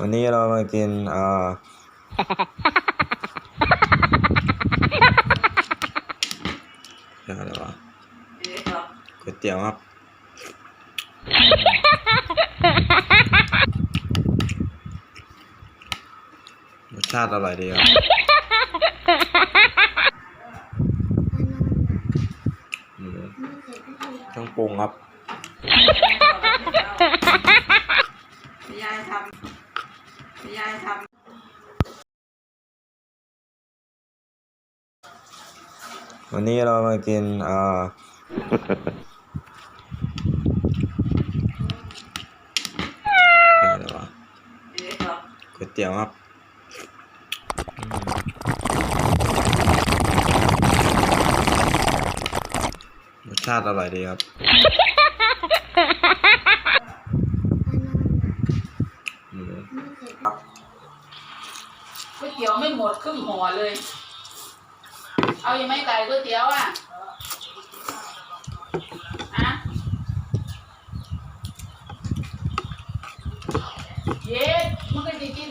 วันนี้เรามากินอ่าเรียกอะไรวะก๋วยเตี๋ยวครับรสชาติอร่อยดีครับอืมเครื่องปรุงครับยายทำ ยายทวันนี้เรามากินอ่าเรียกอะไรวะำก๋วยเตี๋ยวครับรสชาติอร่อยดีครับ อืม ก๋วยเตี๋ยวไม่หมดครึ่งห่อเลย เอายังไม่ไก่ก๋วยเตี๋ยวอะอะเย็ดมันก็จะกิน